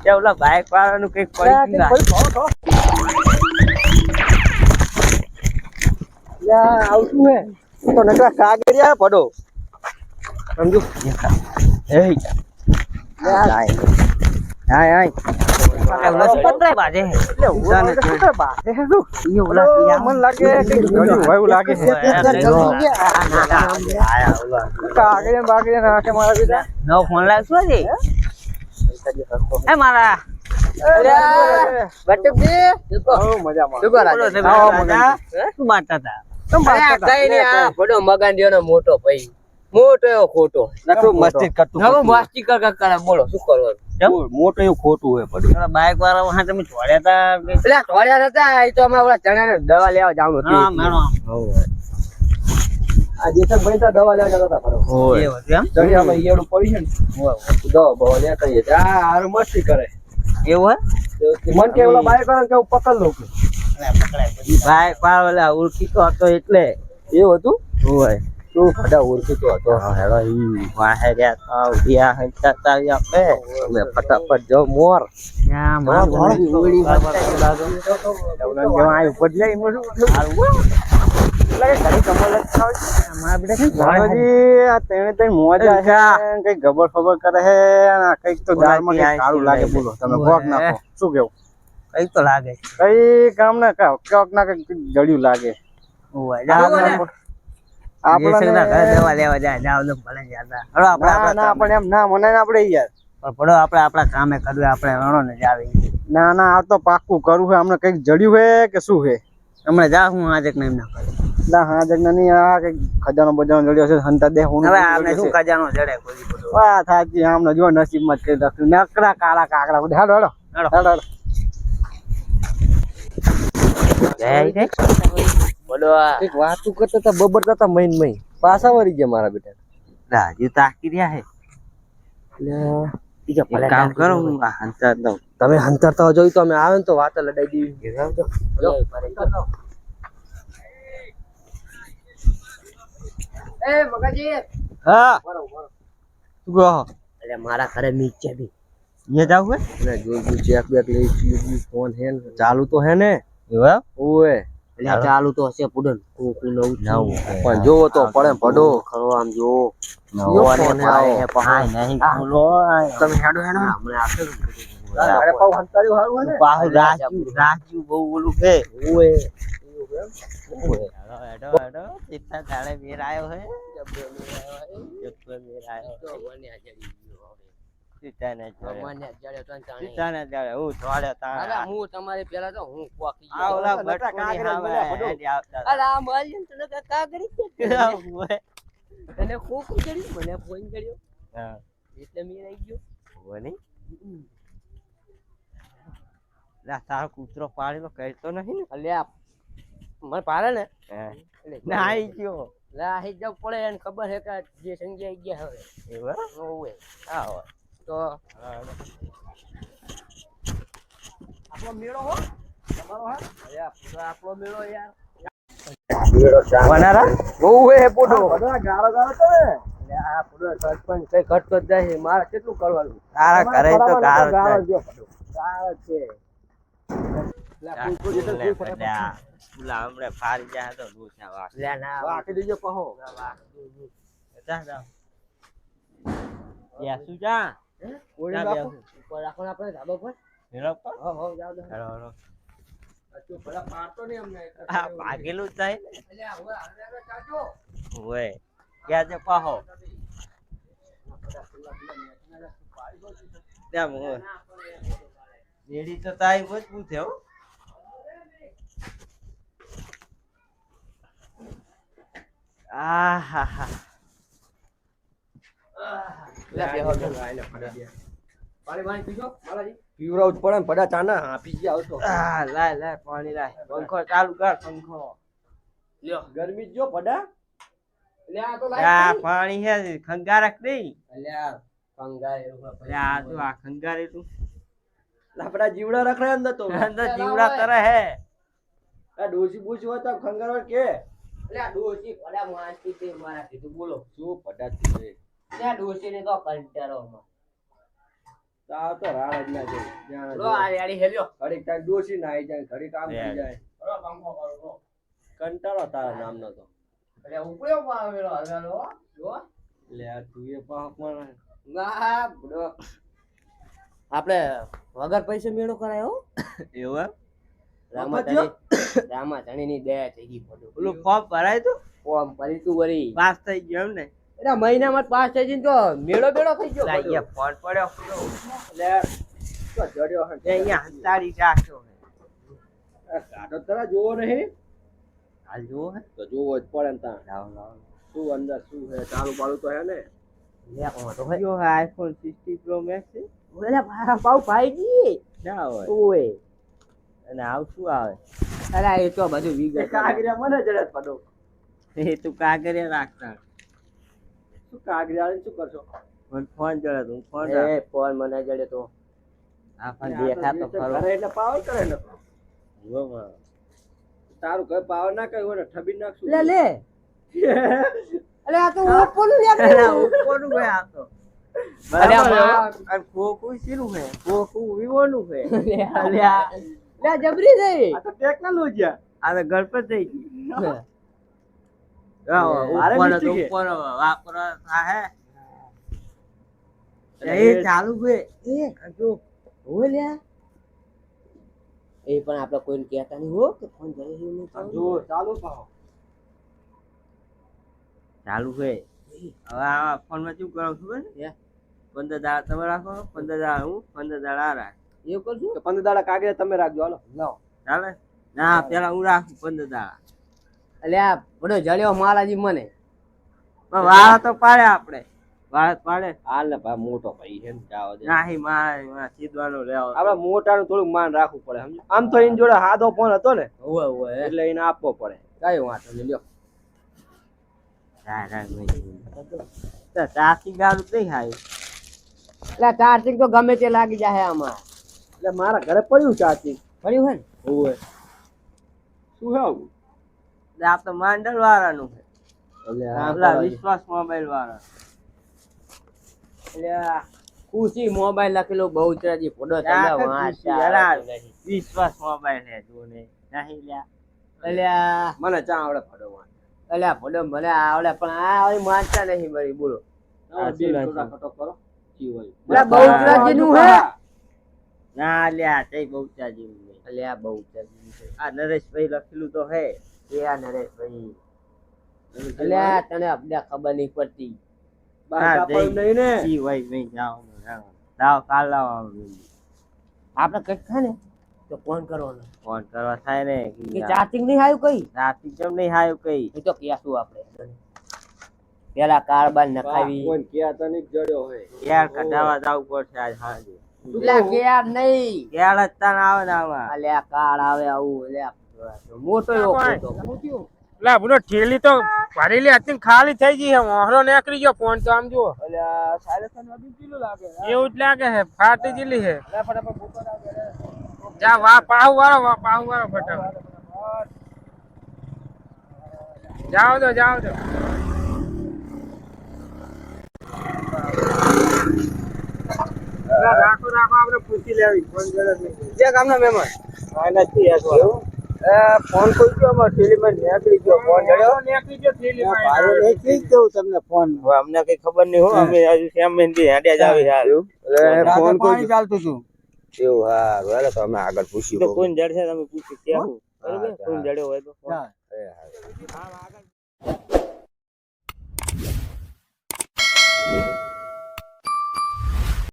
કે ઓલા બાઈક વાળાનું કંઈક પડી આવતું હે. તો નકરા કાગળિયા પડો. સમજુ? એ આય આયા મારા બેટા. નવો ફોન લાવ શું છે એ મારા. હો, મજામાં. શું વાંચતા હતા? મગાન મોટો ભાઈ. મોટો એવો ખોટો. નકરું મસ્તી કરતું નવો મસ્તી કર કર કરે. બોલો શું કરવાનું મોટું એવું ખોટું હોય પડ્યું. બાઈક વાળા વહાં તમે છોડ્યા હતા? પેલા ઢોળ્યા હતા એ તો અમે ઓલા ચણા ને દવા લેવા જવાનું હતું. આ જેસકભાઈ તો દવા લેવા જતા હતા હતું એમ? ચડી આપણે ઈયળું પડી છે ને. દવા બવા આવીએ. આ હારું મસ્તી કરે. એવું હે? મન કે ઓલા બાઈક વાળા કે હું પકડ લઉં કે. બાઈક વાળા ઓલા ઓળખીતો હતો એટલે. એવું હતું? હોય. તું ખડા ઓળખીતો હતો. હેડો ઈ વાહે રહ્યા તા, ઉભિયા હંતા તા ઈ આપણે. અમે ફટાફટ જાઓ મોર. ત્યાં મારું બાજુ. ઓલા જેવા ઉપર સારું ઘડી જ. ઘોડે છે કઈ ગબર ફબર કરે હે કંઈક તો દાળમાં કંઈક લાગે બોલો તમે કોક નાખો. શું કેવું? કઈ તો લાગે. કઈ કામ ના કોક ના કંઈક જડ્યું લાગે. કામે. કરવું આપણે રણો ને ના ના આ તો પાક્કું કરવું છે અમને કંઈક જડ્યું હે કે શું છે હમણાં જા હું હાજક ને એમ કરું. ના હા જગ નહીં આ કંઈક ખજાનો બજાનો જડ્યો છે હંતા દે હું હવે આપણે શું ખજાનો જડે કોઈ બધું? આમને જો નસીબમાં જ કઈ રાખ્યું નકરા કાળા કાકડા બધા. હેડો હેડો હેડો. હેડો આ. કંઈક વાતું કરતા હતા બબડતા હતા મહિન મહિન પાછા વળી ગયા મારા બેટા. રાજુ તાકી રહ્યા હે. કામ કરો હું હંતર દઉં. તમે હંતરતા જોયું તો અમે આવે ને તો વાત લડાઈ દેવી. એ મગાજી. હા. શું કહો? મારા ઘરે નીચે બી. ये હે? હે તો હે એટલે ચાલુ તો હશે પુડન. કોકુ નવું નવું પણ જોવો તો પડે પડો ખરો આમ જો યો ફોન આવો. હા નહીં ખોલો તમે હેડો હેડો. હમણાં આવશે અરે પાવ હંતાર્યું હારું હે પાહુ રાજુ રાજુ બહુ ઓલું છે. ઓએ ચિત્તા તાળે મેર આવ્યો હે. જબ્બર મેર જોડે. જોડે હું જોડે હું તમારે પેલા તો હું આ ઓલા આવતા અરે આ તને કોકુ મને ફોન કર્યો હા. એટલે મેં આવી ગયો. લા, તારો કૂતરો પાડેલો કહેતો નહીં ને? અલ્યા મને પાડે ને? એટલે ના આઈ ગયો. લા હી જવું પડે એને ખબર છે કે જે સંજય ગયા હવે. એવું હે? ઓવે હા હોય. તો આપણો મેળો હો. તમારો આપણો મેળો યાર. બધા આ પૂરો સરપંચ કઈ ઘટતો જ મારે કેટલું કરવાનું? તારા ઘરે તો છે. વાકી દેજો કહો. જા, જા. બેસું જા. ઓળી રાખો બેસું. રાખો આપણે ધાબા પર હેલો. હો હો જાવ દો હેલો, હેલો. તું ભલા પાડતો નહીં અમને આ ભાગેલું જ થાય ને. હવે હવે હવે ચાચો ઓય. ક્યાં છે પાહો? ત્યાં હું. રેડી તો તાઈ મજબૂત છે હો. આહાહા. લે બેહો બેહો આઈને પડ્યા પાણી પાણી પીજો મારાજી પીવરાવું પડે ને પડા ચાના. આપી ગયા આવતો. લાય લાય પાણી લાય. પંખો ચાલુ કર પંખો. લ્યો. ગરમી જો પડા. આ તો પાણી. હે ખંગારક નહીં. અલ્યા કંગા એવું આ તો આ ખંગારેલું લાપડા જીવડા રખડે અંદર તો અંદર જીવડા કરે હે. આ ડોસી હોય તો ખંગારવા કે. અલ્યા ડોશી પડા માણસથી તે મારા કીધું. બોલો. શું છે. ત્યાં ડોશીને તો કંટાળો માં. તાવ તો રાડ જ ના જાય લો આ રેડી હેલ્યો. ઘડીક તાર ડોસી ના આવી જાય ઘડીક આમ થઈ જાય. બરો પંખો કરો કંટાળો તારા નામનો તો. અલ્યા ઉપડ્યો પણ આવેલો હવેલો જો. લે આ તું એ પાપમાં ના બડો. આપણે વગર પૈસે મેળો કરાયો? એવું રામા મફત ધણી રામા ધણીની દયા થઈ ગઈ પેલું ફોર્મ ભરાય તું? ફોર્મ ફરી તું ભરી પાસ થઈ ગયો એમ ને? એટલે મહિનામાં પાસ થઈ જઈને તો મેળો બેળો થઈ ગયો અહીંયા ફોન પડ્યો. એટલે તો જડ્યો હે? અહીંયા હંતાડી રાખ્યો કાઢો તારા જોવો નહીં. હાલ હે. તો જોવો જ પડે ને તાર લાવો લાવો. શું અંદર શું છે ચાલુ બાળું તો હે ને? લે હે. આઈફોન 60 પ્રો મેક્સ છે? ઓલે ભાઈજી ના હોય? ઓય અને આવ શું આવે? અરે એ તો બધું વિગત કાગરિયા મને પડો એ તું કાગરે રાખતા. શું વાળાને શું કરશો? મને ફોન જડે તો ફોન એ ફોન મને જડે તો. આ ફોન દેખાતો ખરો. અરે એટલે પાવર કરે ને. માં. તારું ઘર પાવર ના કર્યું હોય ને ઠબી નાખશું. લે લે. અલે આ તો ઓપ્પો નું અલા, લેકડું ઉપરનું હે આ તો. અરે આ શીનું હે. વિવોનું હે. અલ્યા લે જબરી તો ટેકનોલોજી આ. તો ગણપત થઈ ગયું. ઉપર ઉપર થાહે એ ચાલુ હે એ જો ઓય લે. એ પણ આપણે કોઈને કહેતા નહીં હો કે ફોન જઈ છે નથી જો ચાલુ પાવ ચાલુ છે. હવે આ ફોનમાં શું કરો ખબર હે? પંદર દાડા તમે રાખો પંદર દાડા હું પંદર દાડા આ રાખ. એવું કરશું? પંદર દાડા કાગળ તમે રાખજો હાલો. લાવ. ચાલે? ના પેલા હું રાખું પંદર દાડા. અલે આ બધો જડ્યો માલાજી મને. પણ વાળા તો પાડે આપણે વાળ પાડે. હાલ ને ભાઈ મોટો ભાઈ છે ને જાવ દે. નાહી મારે સીધવાનો લેવો આપણે મોટાનું થોડું માન રાખવું પડે સમજો આમ તો એની જોડે હાદો ફોન હતો ને હોવે હોવે એટલે એને આપવો પડે. કઈ વાંધો નહીં લ્યો. ટ્રાફિક ગાડું નહીં હાય? એટલે ચાર્જિંગ તો ગમે તે લાગી જાય આમાં. એટલે મારા ઘરે પડ્યું ચાર્જિંગ. પડ્યું હોય ને? હોવે. શું હે આવું એટલે આ તો માંડલ વાળાનું છે. વિશ્વાસ મોબાઈલ વાળા એટલે ખુશી મોબાઈલ લખેલો બહુ ચરાજી તમે નહીં. વિશ્વાસ મોબાઈલ હે જો ને નહીં લ્યા અલ્યા મને ચા આવડે એટલે આ ફોટો મને આવડે પણ આ હવે વાંચતા નહીં મારી બોલો. કરો. બહુ એટલે હે ના લ્યા તે બહુ ચાજી અલ્યા બહુ ચરાજી આ નરેશભાઈ લખેલું તો હે એ આ નરેશભાઈ એટલે આ તને અબડા ખબર નહીં પડતી. બહાર હા, કાપડ જઈ. નહીં ને ઈ ભાઈ ભાઈ જાઓ. જાઓ. લાવો કાલ લાવો આપણે કંઈક થાય ને? તો ફોન કરવાનો. ફોન કરવા થાય ને કે ચાર્જિંગ નહીં આવ્યું કઈ? રાતી કેમ નહીં હાયું કઈ. એ તો કહેશું આપણે? પેલા કારબાર નખાવી. કોઈ ક્યાં તને જડ્યો હોય. યાર કઢાવા જવું પડશે આજ એટલે નહીં? યાર જ તાન આવે ને આમાં? અલ્યા આ કાર્ડ આવે આવું. આ મોટો એવો ફોટો. લા બુનો ઠેલી તો ભરેલી હતી ખાલી થઈ ગઈ હે મોહરો નીકળી ગયો ફોન તો આમ જુઓ. એટલે આ સાયલેન્સરનું લાગે. એવું જ લાગે છે ફાટી ગયેલી છે જા વા પાહુ વાળો વા પાહુ વાળો ફટાફટ. જાઓ તો જાઓ તો. રાખો રાખો આપણે પૂછી લેવી. ફોન કરે જે ગામના મહેમાન નથી ફોન કરજો અમાર ફિલ્મમાં નીકળી ગયો ફોન જડ્યો નીકળી ગયો ફિલ્મમાં ભાઈ નીકળી ગયો તમને ફોન. અમને કઈ ખબર નહીં હો અમે આજે શ્યામ મહેંદી હાડ્યા જ આવી હાલ. ફોન કરજો. ચાલતું છું એવું હા બરાબર તો અમે આગળ પૂછ્યું તો કોણ છે તમે પૂછી ત્યાં બરાબર? કોણ જડ્યો હોય તો હા. હા આગળ.